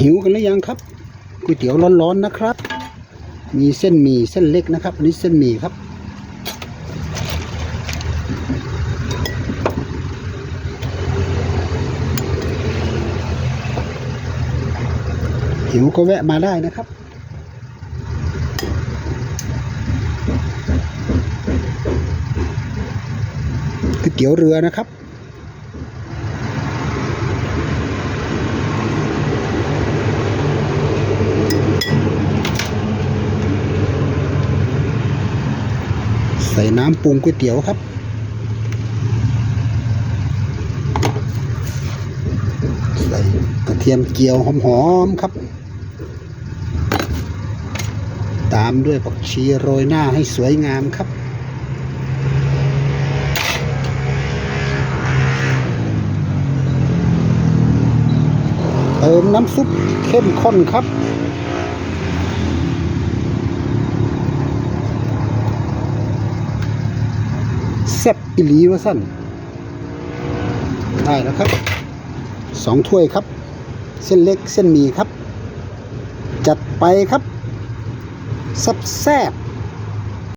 หิวกันหรือยังครับก๋วยเตี๋ยวร้อนๆนะครับ มีเส้นหมี่เส้นเล็กนะครับอันนี้เส้นหมี่ครับ หิวก็แวะมาได้นะครับก๋วยเตี๋ยวเรือนะครับ ส่น้ำปรุงก๋วยเตี๋ยวครับ ใส่กระเทียมเจียวหอมๆครับ ตามด้วยผักชีโรยหน้าให้สวยงามครับเติมน้ำซุปเข้มข้นครับ แซ่บอิลีวะสั้นได้แล้วครับสองถ้วยครับ เส้นเล็กเส้นหมี่ครับ จัดไปครับแซ่บแซ่บ